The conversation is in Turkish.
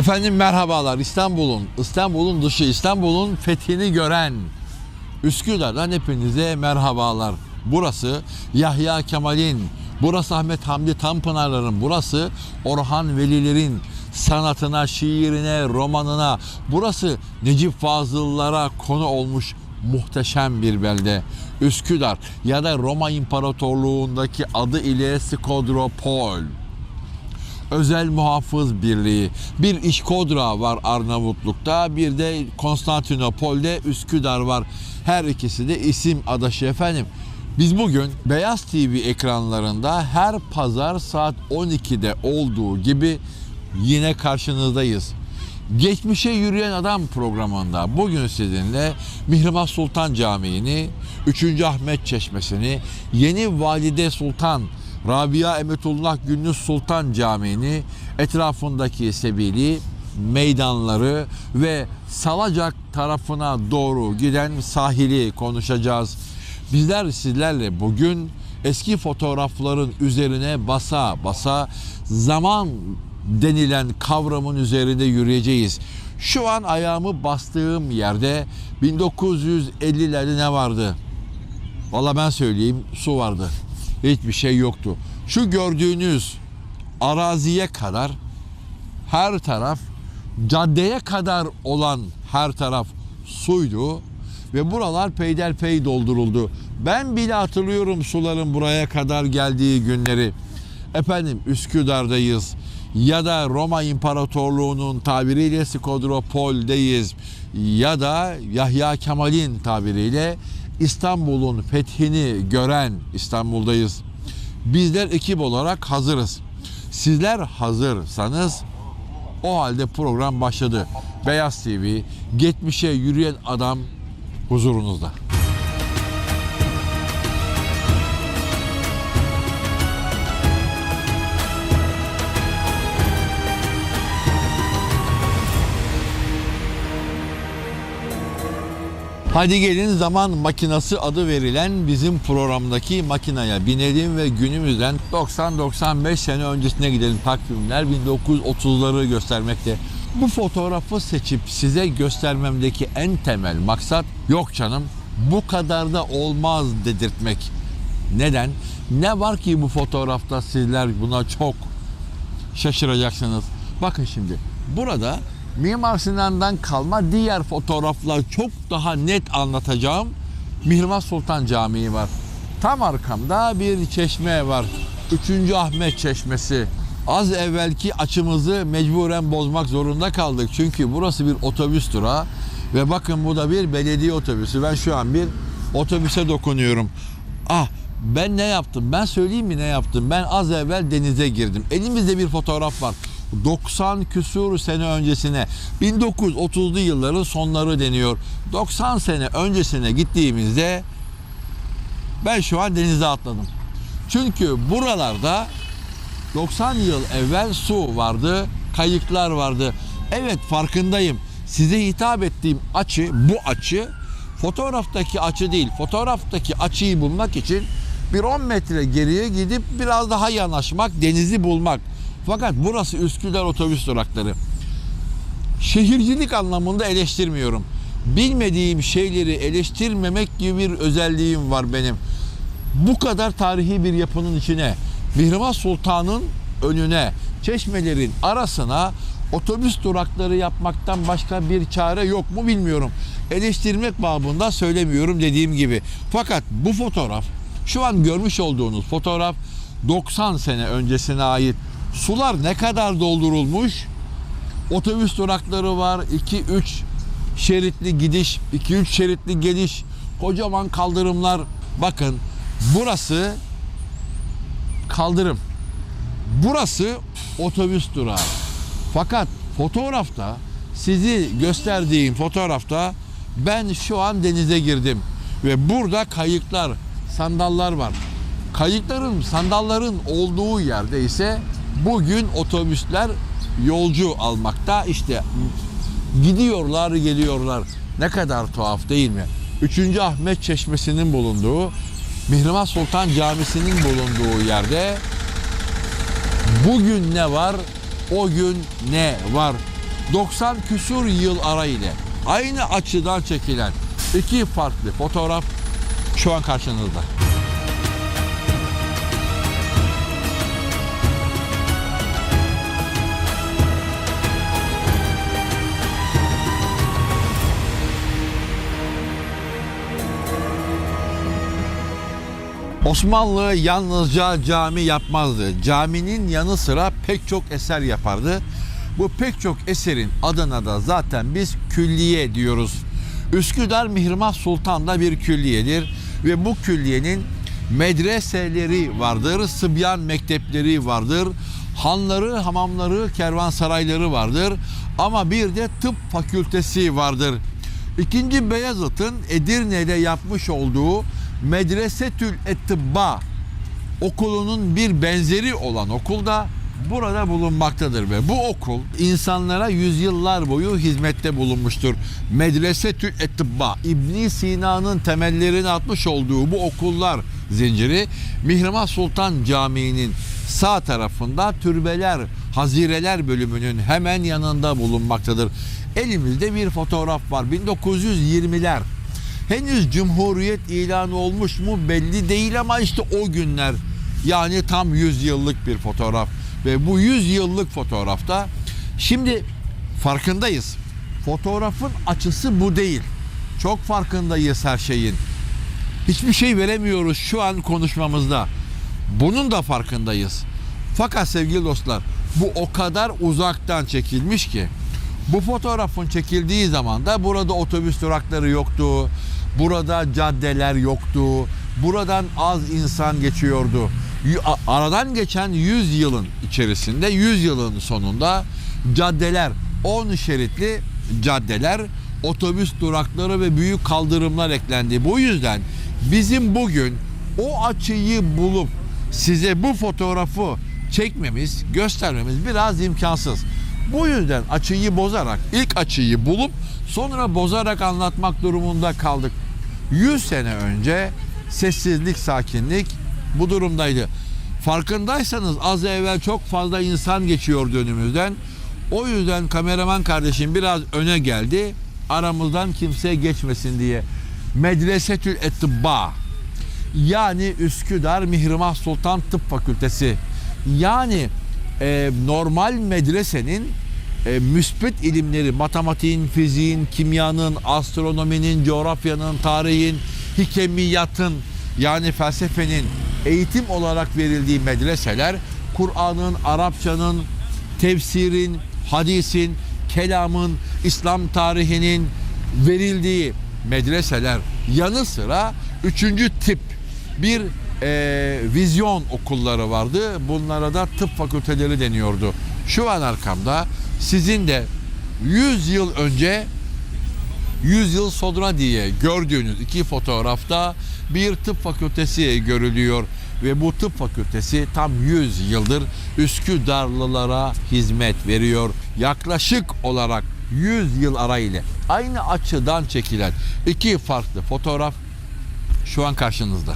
Efendim merhabalar İstanbul'un, İstanbul'un dışı İstanbul'un fethini gören Üsküdar'dan hepinize merhabalar. Burası Yahya Kemal'in, burası Ahmet Hamdi Tanpınar'ların, burası Orhan Veli'lerin sanatına, şiirine, romanına, burası Necip Fazıl'lara konu olmuş muhteşem bir belde. Üsküdar ya da Roma İmparatorluğundaki adı ile Skodropol. Özel Muhafız Birliği. Bir İşkodra var Arnavutluk'ta, bir de Konstantinopol'de Üsküdar var. Her ikisi de isim adaşı efendim. Biz bugün Beyaz TV ekranlarında her pazar saat 12'de olduğu gibi yine karşınızdayız. Geçmişe Yürüyen Adam programında bugün sizinle Mihrimah Sultan Camii'ni, 3. Ahmet Çeşmesi'ni, Yeni Valide Sultan Rabia Emetullah Gündüz Sultan Camii'ni, etrafındaki sebili, meydanları ve Salacak tarafına doğru giden sahili konuşacağız. Bizler sizlerle bugün eski fotoğrafların üzerine basa basa zaman denilen kavramın üzerinde yürüyeceğiz. Şu an ayağımı bastığım yerde 1950'lerde ne vardı? Valla ben söyleyeyim su vardı. Hiçbir şey yoktu. Şu gördüğünüz araziye kadar her taraf caddeye kadar olan her taraf suydu ve buralar peyderpey dolduruldu. Ben bile hatırlıyorum suların buraya kadar geldiği günleri. Efendim Üsküdar'dayız ya da Roma İmparatorluğu'nun tabiriyle Skodropol'deyiz ya da Yahya Kemal'in tabiriyle İstanbul'un fethini gören İstanbul'dayız. Bizler ekip olarak hazırız. Sizler hazırsanız o halde program başladı. Beyaz TV, geçmişe yürüyen adam huzurunuzda. Hadi gelin zaman makinası adı verilen bizim programdaki makineye binelim ve günümüzden 90-95 sene öncesine gidelim. Takvimler 1930'ları göstermekte. Bu fotoğrafı seçip size göstermemdeki en temel maksat yok canım bu kadar da olmaz dedirtmek. Neden? Ne var ki bu fotoğrafta sizler buna çok şaşıracaksınız. Bakın şimdi burada Mimar Sinan'dan kalma diğer fotoğraflar çok daha net anlatacağım. Mihrimah Sultan Camii var. Tam arkamda bir çeşme var. 3. Ahmet Çeşmesi. Az evvelki açımızı mecburen bozmak zorunda kaldık. Çünkü burası bir otobüs durağı. Ve bakın bu da bir belediye otobüsü. Ben şu an bir otobüse dokunuyorum. Ah ben ne yaptım? Ben söyleyeyim mi ne yaptım? Ben az evvel denize girdim. Elimizde bir fotoğraf var. 90 küsur sene öncesine 1930'lu yılların sonları deniyor. 90 sene öncesine gittiğimizde ben şu an denize atladım. Çünkü buralarda 90 yıl evvel su vardı, kayıklar vardı. Evet farkındayım. Size hitap ettiğim açı bu açı fotoğraftaki açı değil. Fotoğraftaki açıyı bulmak için bir 10 metre geriye gidip biraz daha yanaşmak, denizi bulmak. Fakat burası Üsküdar otobüs durakları. Şehircilik anlamında eleştirmiyorum. Bilmediğim şeyleri eleştirmemek gibi bir özelliğim var benim. Bu kadar tarihi bir yapının içine, Mihrimah Sultan'ın önüne, çeşmelerin arasına otobüs durakları yapmaktan başka bir çare yok mu bilmiyorum. Eleştirmek babında söylemiyorum dediğim gibi. Fakat bu fotoğraf, şu an görmüş olduğunuz fotoğraf 90 sene öncesine ait. Sular ne kadar doldurulmuş? Otobüs durakları var. 2-3 şeritli gidiş, 2-3 şeritli geliş, kocaman kaldırımlar. Bakın burası kaldırım. Burası otobüs durağı. Fakat fotoğrafta sizi gösterdiğim fotoğrafta ben şu an denize girdim ve burada kayıklar, sandallar var. Kayıkların, sandalların olduğu yerde ise bugün otobüsler yolcu almakta. İşte gidiyorlar, geliyorlar. Ne kadar tuhaf değil mi? 3. Ahmet Çeşmesi'nin bulunduğu, Mihrimah Sultan Camisi'nin bulunduğu yerde bugün ne var, o gün ne var? 90 küsur yıl ara ile aynı açıdan çekilen iki farklı fotoğraf şu an karşınızda. Osmanlı yalnızca cami yapmazdı. Caminin yanı sıra pek çok eser yapardı. Bu pek çok eserin adına da zaten biz külliye diyoruz. Üsküdar Mihrimah Sultan'da bir külliyedir ve bu külliyenin medreseleri vardır, sıbyan mektepleri vardır, hanları, hamamları, kervansarayları vardır ama bir de tıp fakültesi vardır. İkinci Beyazıt'ın Edirne'de yapmış olduğu Medresetül Ettibba okulunun bir benzeri olan okul da burada bulunmaktadır ve bu okul insanlara yüzyıllar boyu hizmette bulunmuştur. Medresetül Ettibba İbn Sina'nın temellerini atmış olduğu bu okullar zinciri Mihrimah Sultan Camii'nin sağ tarafında türbeler, hazireler bölümünün hemen yanında bulunmaktadır. Elimizde bir fotoğraf var. 1920'ler. Henüz Cumhuriyet ilanı olmuş mu belli değil ama işte o günler yani tam 100 yıllık bir fotoğraf ve bu 100 yıllık fotoğrafta şimdi farkındayız. Fotoğrafın açısı bu değil. Çok farkındayız her şeyin. Hiçbir şey veremiyoruz şu an konuşmamızda. Bunun da farkındayız. Fakat sevgili dostlar bu o kadar uzaktan çekilmiş ki bu fotoğrafın çekildiği zaman da burada otobüs durakları yoktu. Burada caddeler yoktu. Buradan az insan geçiyordu. Aradan geçen 100 yılın içerisinde 100 yılın sonunda caddeler 10 şeritli caddeler otobüs durakları ve büyük kaldırımlar eklendi. Bu yüzden bizim bugün o açıyı bulup size bu fotoğrafı çekmemiz, göstermemiz biraz imkansız. Bu yüzden açıyı bozarak, ilk açıyı bulup sonra bozarak anlatmak durumunda kaldık. 100 sene önce sessizlik, sakinlik bu durumdaydı. Farkındaysanız az evvel çok fazla insan geçiyordu önümüzden. O yüzden kameraman kardeşim biraz öne geldi. Aramızdan kimse geçmesin diye. Medresetül Ettibba yani Üsküdar Mihrimah Sultan Tıp Fakültesi yani e, normal medresenin e, müspet ilimleri matematiğin, fiziğin, kimyanın, astronominin, coğrafyanın, tarihin, hikemiyatın yani felsefenin eğitim olarak verildiği medreseler Kur'an'ın, Arapçanın, tefsirin, hadisin, kelamın, İslam tarihinin verildiği medreseler yanı sıra üçüncü tip bir e, vizyon okulları vardı. Bunlara da tıp fakülteleri deniyordu. Şu an arkamda sizin de 100 yıl önce 100 yıl sonra diye gördüğünüz iki fotoğrafta bir tıp fakültesi görülüyor ve bu tıp fakültesi tam 100 yıldır Üsküdarlılara hizmet veriyor. Yaklaşık olarak 100 yıl arayla aynı açıdan çekilen iki farklı fotoğraf şu an karşınızda.